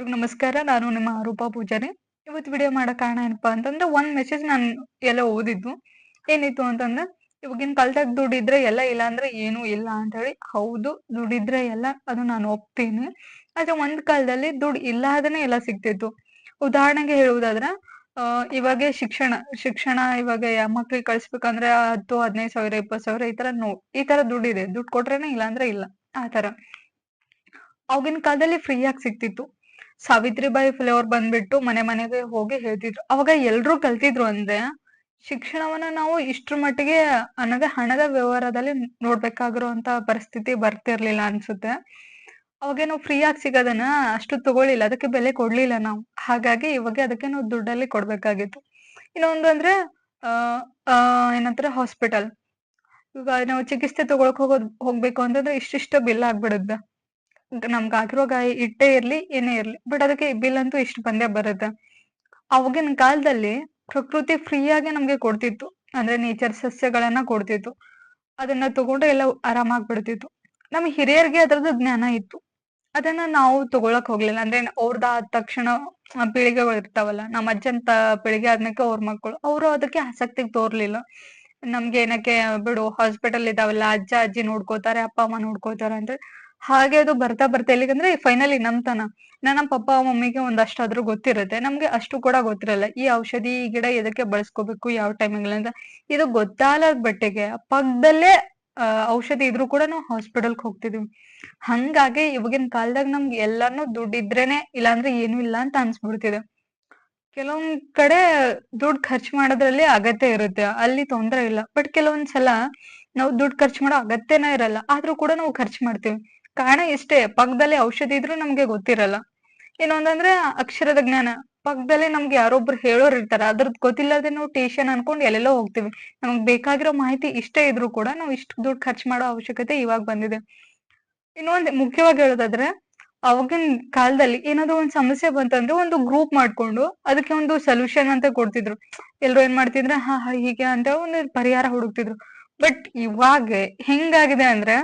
ಎಲ್ರಿಗೂ ನಮಸ್ಕಾರ. ನಾನು ನಿಮ್ಮ ರೂಪಾ ಪೂಜಾರಿ. ಇವತ್ತು ವಿಡಿಯೋ ಮಾಡೋ ಕಾರಣ ಏನಪ್ಪಾ ಅಂತಂದ್ರೆ ಒಂದ್ ಮೆಸೇಜ್ ನಾನು ಎಲ್ಲ ಓದಿದ್ದು. ಏನಿತ್ತು ಅಂತಂದ್ರೆ, ಇವಾಗಿನ ಕಾಲದಾಗ ದುಡ್ಡಿದ್ರೆ ಎಲ್ಲ ಇಲ್ಲ ಅಂದ್ರೆ ಏನೂ ಇಲ್ಲ ಅಂತ ಹೇಳಿ. ಹೌದು, ದುಡ್ಡಿದ್ರೆ ಎಲ್ಲ, ಅದು ನಾನು ಒಪ್ತೀನಿ. ಆದ್ರೆ ಒಂದ್ ಕಾಲದಲ್ಲಿ ದುಡ್ಡು ಇಲ್ಲದನೆ ಎಲ್ಲ ಸಿಗ್ತಿತ್ತು. ಉದಾಹರಣೆಗೆ ಹೇಳುವುದಾದ್ರೆ ಇವಾಗ ಶಿಕ್ಷಣ ಶಿಕ್ಷಣ ಇವಾಗ ಮಕ್ಳಿಗೆ ಕಳಿಸ್ಬೇಕಂದ್ರೆ ಹತ್ತು, ಹದಿನೈದು ಸಾವಿರ, ಇಪ್ಪತ್ತು ಸಾವಿರ ಈ ತರ ನೋ, ಈ ತರ ದುಡ್ಡಿದೆ. ದುಡ್ಡು ಕೊಟ್ರೇನೆ ಇಲ್ಲ ಅಂದ್ರೆ ಇಲ್ಲ. ಆ ತರ. ಅವಾಗಿನ ಕಾಲದಲ್ಲಿ ಫ್ರೀ ಆಗಿ ಸಿಗ್ತಿತ್ತು. ಸಾವಿತ್ರಿಬಾಯಿ ಫುಲೆ ಅವ್ರು ಬಂದ್ಬಿಟ್ಟು ಮನೆ ಮನೆಗೆ ಹೋಗಿ ಹೇಳ್ತಿದ್ರು. ಅವಾಗ ಎಲ್ರು ಕಲ್ತಿದ್ರು ಅಂದ್ರೆ ಶಿಕ್ಷಣವನ್ನ ನಾವು ಇಷ್ಟ್ರ ಮಟ್ಟಿಗೆ ಅನಗ ಹಣದ ವ್ಯವಹಾರದಲ್ಲಿ ನೋಡ್ಬೇಕಾಗಿರುವಂತ ಪರಿಸ್ಥಿತಿ ಬರ್ತಿರ್ಲಿಲ್ಲ ಅನ್ಸುತ್ತೆ. ಅವಾಗೆ ನಾವು ಫ್ರೀ ಆಗಿ ಸಿಗೋದನ್ನ ಅಷ್ಟು ತಗೊಳ್ಳಿಲ್ಲ, ಅದಕ್ಕೆ ಬೆಲೆ ಕೊಡ್ಲಿಲ್ಲ ನಾವು. ಹಾಗಾಗಿ ಇವಾಗ ಅದಕ್ಕೆ ನಾವು ದುಡ್ಡಲ್ಲಿ ಕೊಡ್ಬೇಕಾಗಿತ್ತು. ಇನ್ನೊಂದು ಅಂದ್ರೆ, ಆ ಏನಂತಾರೆ ಹಾಸ್ಪಿಟಲ್ ಇವಾಗ ನಾವು ಚಿಕಿತ್ಸೆ ತಗೊಳಕ್ ಹೋಗೋದ್, ಹೋಗ್ಬೇಕು ಅಂತಂದ್ರೆ ಇಷ್ಟಿಷ್ಟ ಬಿಲ್ ಆಗ್ಬಿಡುತ್ತೆ. ನಮ್ಗೆ ಆಗಿರೋ ಗಾಯ ಇಟ್ಟೇ ಇರ್ಲಿ, ಏನೇ ಇರ್ಲಿ. ಬಟ್ ಅದಕ್ಕೆ ಬಿಲ್ ಅಂತೂ ಇಷ್ಟು ಬಂದೇ ಬರುತ್ತೆ. ಅವಾಗಿನ ಕಾಲದಲ್ಲಿ ಪ್ರಕೃತಿ ಫ್ರೀ ಆಗಿ ನಮ್ಗೆ ಕೊಡ್ತಿತ್ತು. ಅಂದ್ರೆ ನೇಚರ್ ಸಸ್ಯಗಳನ್ನ ಕೊಡ್ತಿತ್ತು. ಅದನ್ನ ತಗೊಂಡು ಎಲ್ಲ ಆರಾಮಾಗ್ಬಿಡ್ತಿತ್ತು ನಮ್ ಹಿರಿಯರಿಗೆ ಅದ್ರದ್ದು ಜ್ಞಾನ ಇತ್ತು. ಅದನ್ನ ನಾವು ತಗೊಳಕ್ ಹೋಗ್ಲಿಲ್ಲ. ಅಂದ್ರೆ ಅವ್ರದ ತಕ್ಷಣ ಪೀಳಿಗೆಗಳು ಇರ್ತಾವಲ್ಲ ನಮ್ಮ ಅಜ್ಜನ್ ಪೀಳಿಗೆ ಆದ್ಮೇಲೆ ಅವ್ರ ಮಕ್ಕಳು ಅವರು ಅದಕ್ಕೆ ಆಸಕ್ತಿ ತೋರ್ಲಿಲ್ಲ. ನಮ್ಗೆ ಏನಕ್ಕೆ, ಬಿಡು ಹಾಸ್ಪಿಟಲ್ ಇದಾವಲ್ಲ, ಅಜ್ಜ, ಅಜ್ಜಿ ನೋಡ್ಕೋತಾರೆ, ಅಪ್ಪ, ಅಮ್ಮ ನೋಡ್ಕೋತಾರೆ ಅಂತ ಹಾಗೆ ಅದು ಬರ್ತಾ ಬರ್ತಾ ಎಲ್ಲಿಗಂದ್ರೆ ಫೈನಲಿ ನಮ್ತನ ನಮ್ಮ ಪಪ್ಪ ಮಮ್ಮಿಗೆ ಒಂದಷ್ಟಾದ್ರೂ ಗೊತ್ತಿರುತ್ತೆ. ನಮ್ಗೆ ಅಷ್ಟು ಕೂಡ ಗೊತ್ತಿರಲ್ಲ. ಈ ಔಷಧಿ ಈ ಗಿಡ ಎದಕ್ಕೆ ಬಳಸ್ಕೋಬೇಕು, ಯಾವ ಟೈಮಿಂಗ್ ಅಂತ. ಇದು ಗೊತ್ತಾಗದ ಬಟ್ಟೆಗೆ, ಪಕ್ಕದಲ್ಲೇ ಔಷಧಿ ಇದ್ರೂ ಕೂಡ ನಾವು ಹಾಸ್ಪಿಟಲ್ಗೆ ಹೋಗ್ತಿದೀವಿ. ಹಂಗಾಗಿ ಇವಾಗಿನ ಕಾಲದಾಗ ನಮ್ಗೆ ಎಲ್ಲಾನು ದುಡ್ಡಿದ್ರೇನೆ ಇಲ್ಲಾಂದ್ರೆ ಏನು ಇಲ್ಲ ಅಂತ ಅನ್ಸ್ಬಿಡ್ತಿದೆ. ಕೆಲವೊಂದ್ ಕಡೆ ದುಡ್ಡು ಖರ್ಚು ಮಾಡೋದ್ರಲ್ಲಿ ಅಗತ್ಯ ಇರುತ್ತೆ. ಅಲ್ಲಿ ತೊಂದ್ರೆ ಇಲ್ಲ. ಬಟ್ ಕೆಲವೊಂದ್ಸಲ ನಾವು ದುಡ್ಡು ಖರ್ಚು ಮಾಡೋ ಅಗತ್ಯನೇ ಇರಲ್ಲ. ಆದ್ರೂ ಕೂಡ ನಾವು ಖರ್ಚು ಮಾಡ್ತೀವಿ. ಕಾರಣ ಇಷ್ಟೇ ಪಕ್ಕದಲ್ಲಿ ಔಷಧಿ ಇದ್ರೂ ನಮ್ಗೆ ಗೊತ್ತಿರಲ್ಲ. ಇನ್ನೊಂದಂದ್ರೆ ಅಕ್ಷರದ ಜ್ಞಾನ. ಪಕ್ಕದಲ್ಲಿ ನಮ್ಗೆ ಯಾರೊಬ್ರು ಹೇಳೋರ್ ಇರ್ತಾರ. ಅದ್ರದ್ ಗೊತ್ತಿಲ್ಲದೆ ನಾವು ಟೇಷನ್ ಅನ್ಕೊಂಡು ಎಲ್ಲೆಲ್ಲೋ ಹೋಗ್ತೀವಿ. ನಮಗ್ ಬೇಕಾಗಿರೋ ಮಾಹಿತಿ ಇಷ್ಟೇ ಇದ್ರೂ ಕೂಡ ನಾವು ಇಷ್ಟು ದುಡ್ಡು ಖರ್ಚು ಮಾಡೋ ಅವಶ್ಯಕತೆ ಇವಾಗ ಬಂದಿದೆ. ಇನ್ನೊಂದ್ ಮುಖ್ಯವಾಗಿ ಹೇಳೋದಾದ್ರೆ, ಅವಾಗಿನ ಕಾಲದಲ್ಲಿ ಏನಾದ್ರು ಒಂದ್ ಸಮಸ್ಯೆ ಬಂತಂದ್ರೆ ಒಂದು ಗ್ರೂಪ್ ಮಾಡ್ಕೊಂಡು ಅದಕ್ಕೆ ಒಂದು ಸೊಲ್ಯೂಷನ್ ಅಂತ ಕೊಡ್ತಿದ್ರು. ಎಲ್ರು ಏನ್ ಮಾಡ್ತಿದ್ರೆ? ಹಾ ಹಾ, ಹೀಗೆ ಅಂತ ಒಂದು ಪರಿಹಾರ ಹುಡುಕ್ತಿದ್ರು. ಬಟ್ ಇವಾಗ ಹೆಂಗಾಗಿದೆ ಅಂದ್ರೆ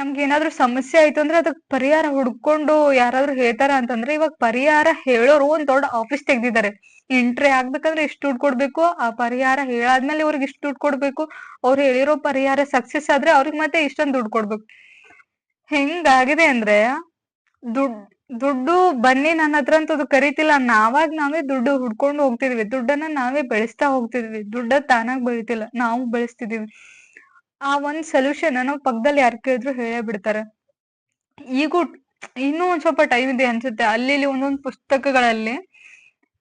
ನಮ್ಗೆ ಏನಾದ್ರು ಸಮಸ್ಯೆ ಆಯ್ತು ಅಂದ್ರೆ ಅದಕ್ ಪರಿಹಾರ ಹುಡ್ಕೊಂಡು ಯಾರಾದ್ರೂ ಹೇಳ್ತಾರ ಅಂತಂದ್ರೆ ಇವಾಗ ಪರಿಹಾರ ಹೇಳೋರು ಒಂದ್ ದೊಡ್ಡ ಆಫೀಸ್ ತೆಗ್ದಿದ್ದಾರೆ. ಎಂಟ್ರಿ ಆಗ್ಬೇಕಂದ್ರೆ ಇಷ್ಟು ದುಡ್ಡು ಕೊಡ್ಬೇಕು, ಆ ಪರಿಹಾರ ಹೇಳಾದ್ಮೇಲೆ ಇವ್ರಿಗೆ ಇಷ್ಟು ದುಡ್ಡು ಕೊಡ್ಬೇಕು. ಅವ್ರು ಹೇಳಿರೋ ಪರಿಹಾರ ಸಕ್ಸಸ್ ಆದ್ರೆ ಅವ್ರಿಗೆ ಮತ್ತೆ ಇಷ್ಟೊಂದು ದುಡ್ಡು ಕೊಡ್ಬೇಕು. ಹೆಂಗಾಗಿದೆ ಅಂದ್ರೆ ದುಡ್, ದುಡ್ಡು ಬನ್ನಿ ನನ್ನ ಹತ್ರ ಅಂತ ಅದು ಕರಿತಿಲ್ಲ. ನಾವಾಗ ನಾವೇ ದುಡ್ಡು ಹುಡ್ಕೊಂಡು ಹೋಗ್ತಿದ್ವಿ. ದುಡ್ಡನ್ನ ನಾವೇ ಬೆಳೆಸ್ತಾ ಹೋಗ್ತಿದ್ವಿ. ದುಡ್ಡ ತಾನಾಗ್ ಬೆಳಿತಿಲ್ಲ. ನಾವು ಬೆಳೆಸ್ತಿದೀವಿ. ಆ ಒಂದ್ ಸೊಲ್ಯೂಷನ್ ನಾವು ಪಕ್ಕದಲ್ಲಿ ಯಾರ್ ಕೇಳಿದ್ರು ಹೇಳೇ ಬಿಡ್ತಾರೆ. ಈಗೂ ಇನ್ನೂ ಒಂದ್ ಸ್ವಲ್ಪ ಟೈಮ್ ಇದೆ ಅನ್ಸುತ್ತೆ. ಅಲ್ಲಿ ಇಲ್ಲಿ ಒಂದೊಂದ್ ಪುಸ್ತಕಗಳಲ್ಲಿ,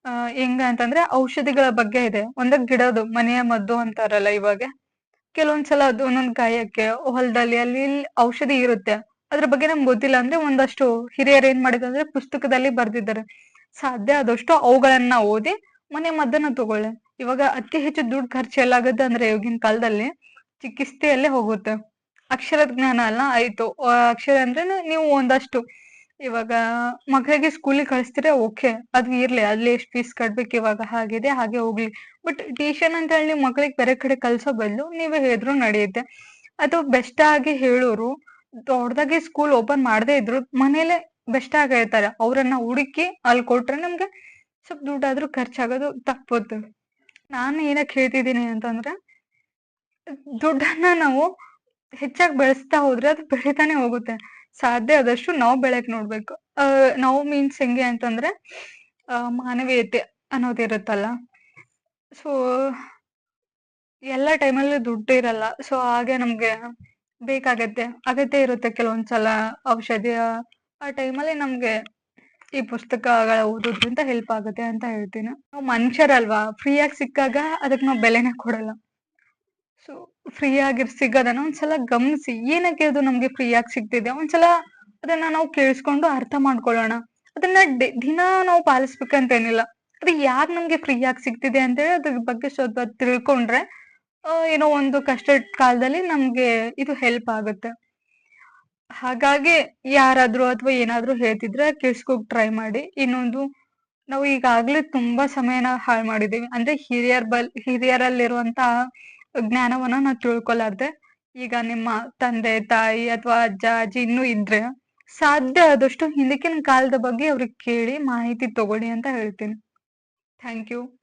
ಆ, ಹೆಂಗ ಅಂತಂದ್ರೆ ಔಷಧಿಗಳ ಬಗ್ಗೆ ಇದೆ. ಒಂದ ಗಿಡದು, ಮನೆಯ ಮದ್ದು ಅಂತಾರಲ್ಲ ಇವಾಗ. ಕೆಲವೊಂದ್ಸಲ ಅದು ಒಂದೊಂದ್ ಗಾಯಕ್ಕೆ ಹೊಲದಲ್ಲಿ ಅಲ್ಲಿ ಇಲ್ಲಿ ಔಷಧಿ ಇರುತ್ತೆ. ಅದ್ರ ಬಗ್ಗೆ ನಮ್ಗೆ ಗೊತ್ತಿಲ್ಲ ಅಂದ್ರೆ ಒಂದಷ್ಟು ಹಿರಿಯರು ಏನ್ ಮಾಡಿದ್ರು ಅಂದ್ರೆ ಪುಸ್ತಕದಲ್ಲಿ ಬರ್ದಿದ್ದಾರೆ. ಸಾಧ್ಯ ಆದಷ್ಟು ಅವುಗಳನ್ನ ಓದಿ ಮನೆ ಮದ್ದನ್ನ ತಗೊಳ್ಳಿ. ಇವಾಗ ಅತಿ ಹೆಚ್ಚು ದುಡ್ಡು ಖರ್ಚು ಎಲ್ಲಾಗುತ್ತೆ ಅಂದ್ರೆ ಇವಾಗಿನ ಕಾಲದಲ್ಲಿ. ಚಿಕಿತ್ಸೆಯಲ್ಲೇ ಹೋಗುತ್ತೆ. ಅಕ್ಷರ ಜ್ಞಾನ ಅಲ್ಲ, ಆಯ್ತು. ಅಕ್ಷರ ಅಂದ್ರೆ ನೀವು ಒಂದಷ್ಟು ಇವಾಗ ಮಕ್ಕಳಿಗೆ ಸ್ಕೂಲಿಗೆ ಕಳಿಸ್ತೀರಾ ಓಕೆ ಅದು ಇರ್ಲಿ, ಅಲ್ಲಿ ಎಷ್ಟು ಫೀಸ್ ಕಟ್ಬೇಕು, ಇವಾಗ ಹಾಗಿದೆ, ಹಾಗೆ ಹೋಗ್ಲಿ. ಬಟ್ ಟ್ಯೂಷನ್ ಅಂತ ಹೇಳಿ ನೀವು ಮಕ್ಕಳಿಗೆ ಬೇರೆ ಕಡೆ ಕಲ್ಸೋ ಬದಲು ನೀವೇ ಹೇಳಿದ್ರು ನಡೆಯುತ್ತೆ. ಅದು ಬೆಸ್ಟ್ ಆಗಿ ಹೇಳೋರು ದೊಡ್ಡದಾಗಿ ಸ್ಕೂಲ್ ಓಪನ್ ಮಾಡದೇ ಇದ್ರು ಮನೇಲೆ ಬೆಸ್ಟ್ ಆಗಿ ಹೇಳ್ತಾರೆ. ಅವ್ರನ್ನ ಹುಡುಕಿ ಅಲ್ಲಿ ಕೊಟ್ರೆ ನಮ್ಗೆ ಸ್ವಲ್ಪ ದುಡ್ಡಾದ್ರೂ ಖರ್ಚಾಗೋದು ತಪ್ಪುತ್ತೆ. ನಾನು ಏನಕ್ಕೆ ಹೇಳ್ತಿದ್ದೀನಿ ಅಂತಂದ್ರೆ ದುಡ್ಡನ್ನ ನಾವು ಹೆಚ್ಚಾಗಿ ಬೆಳೆಸ್ತಾ ಹೋದ್ರೆ ಅದು ಬೆಳಿತಾನೆ ಹೋಗುತ್ತೆ. ಸಾಧ್ಯ ಆದಷ್ಟು ನಾವು ಬೆಳೆಯಕ್ ನೋಡ್ಬೇಕು. ನಾವು ಮೀನ್ಸ್ ಹೆಂಗೆ ಅಂತಂದ್ರೆ ಮಾನವೀಯತೆ ಅನ್ನೋದಿರುತ್ತಲ್ಲ ಸೊ ಎಲ್ಲ ಟೈಮಲ್ಲೂ ದುಡ್ಡು ಇರಲ್ಲ. ಸೊ ಹಾಗೆ ನಮ್ಗೆ ಬೇಕಾಗತ್ತೆ. ಅಗತ್ಯ ಇರುತ್ತೆ ಕೆಲವೊಂದ್ಸಲ ಔಷಧಿ ಆ ಟೈಮಲ್ಲಿ ನಮ್ಗೆ ಈ ಪುಸ್ತಕಗಳ ಓದೋದ್ರಿಂದ ಹೆಲ್ಪ್ ಆಗುತ್ತೆ ಅಂತ ಹೇಳ್ತೀನಿ. ನಾವು ಮನುಷ್ಯರಲ್ವಾ? ಫ್ರೀ ಆಗಿ ಸಿಕ್ಕಾಗ ಅದಕ್ಕೆ ನಾವು ಬೆಲೆನೇ ಕೊಡಲ್ಲ. ಸೊ ಫ್ರೀ ಆಗಿ ಸಿಗೋದನ್ನ ಒಂದ್ಸಲ ಗಮನಿಸಿ. ಏನಕ್ಕೆ ಅದು ನಮ್ಗೆ ಫ್ರೀ ಆಗಿ ಸಿಗ್ತಿದೆ? ಒಂದ್ಸಲ ಅದನ್ನ ನಾವು ಕೇಳಿಸ್ಕೊಂಡು ಅರ್ಥ ಮಾಡ್ಕೊಳ್ಳೋಣ. ಅದನ್ನ ದಿನ ನಾವು ಪಾಲಿಸ್ಬೇಕಂತೇನಿಲ್ಲ. ಅದು ಯಾಕೆ ನಮ್ಗೆ ಫ್ರೀ ಆಗಿ ಸಿಗ್ತಿದೆ ಅಂತೇಳಿ ಅದ್ರ ಬಗ್ಗೆ ಸ್ವಲ್ಪ ತಿಳ್ಕೊಂಡ್ರೆ ಏನೋ ಒಂದು ಕಷ್ಟದ ಕಾಲದಲ್ಲಿ ನಮ್ಗೆ ಇದು ಹೆಲ್ಪ್ ಆಗುತ್ತೆ. ಹಾಗಾಗಿ ಯಾರಾದ್ರೂ ಅಥವಾ ಏನಾದ್ರೂ ಹೇಳ್ತಿದ್ರೆ ಕೇಳಿಸ್ಕೋಕ್ ಟ್ರೈ ಮಾಡಿ. ಇನ್ನೊಂದು, ನಾವು ಈಗಾಗ್ಲೇ ತುಂಬಾ ಸಮಯನ ಹಾಳು ಮಾಡಿದೀವಿ. ಅಂದ್ರೆ ಹಿರಿಯರ್ ಬಲ್ ಹಿರಿಯರಲ್ಲಿರುವಂತ ಜ್ಞಾನವನ್ನ ನಾವು ತಿಳ್ಕೊಲಾರ್ದೆ ಈಗ ನಿಮ್ಮ ತಂದೆ, ತಾಯಿ ಅಥವಾ ಅಜ್ಜ, ಅಜ್ಜಿ ಇನ್ನೂ ಇದ್ರೆ ಸಾಧ್ಯ ಆದಷ್ಟು ಹಿಂದಕ್ಕಿನ ಕಾಲದ ಬಗ್ಗೆ ಅವ್ರಿಗೆ ಕೇಳಿ ಮಾಹಿತಿ ತಗೊಳ್ಳಿ ಅಂತ ಹೇಳ್ತೀನಿ. Thank you.